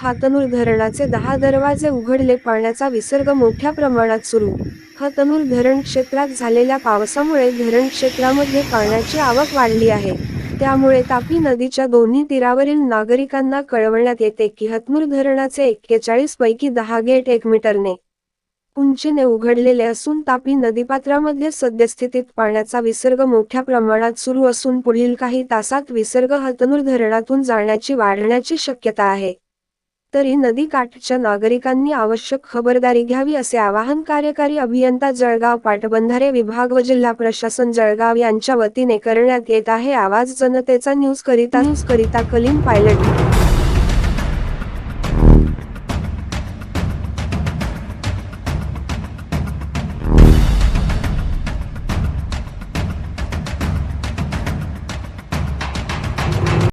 हातनूर धरणाचे दहा दरवाजे उघडले पाण्याचा विसर्ग मोठ्या प्रमाणात सुरू. हातनूर धरण क्षेत्रात झालेल्या पावसामुळे धरण क्षेत्रामध्ये पाण्याची आवक वाढली आहे. त्यामुळे तापी नदीच्या दोन्ही तीरावरील नागरिकांना कळवण्यात येते की हतनूर धरणाचे एक्केचाळीस पैकी दहा गेट एक मीटरने उंचीने उघडलेले असून तापी नदीपात्रामध्ये सद्यस्थितीत पाण्याचा विसर्ग मोठ्या प्रमाणात सुरू असून पुढील काही तासात विसर्ग हतनूर धरणातून जाण्याची वाढण्याची शक्यता आहे. तरी नदी काठच्या नागरिकांनी आवश्यक खबरदारी घ्यावी असे आवाहन कार्यकारी अभियंता जळगाव पाटबंधारे विभाग व जिल्हा प्रशासन जळगाव यांच्या वतीने करण्यात येत आहे. आवाज जनतेचा न्यूज करिता न्यूज करिता कलीन पायलट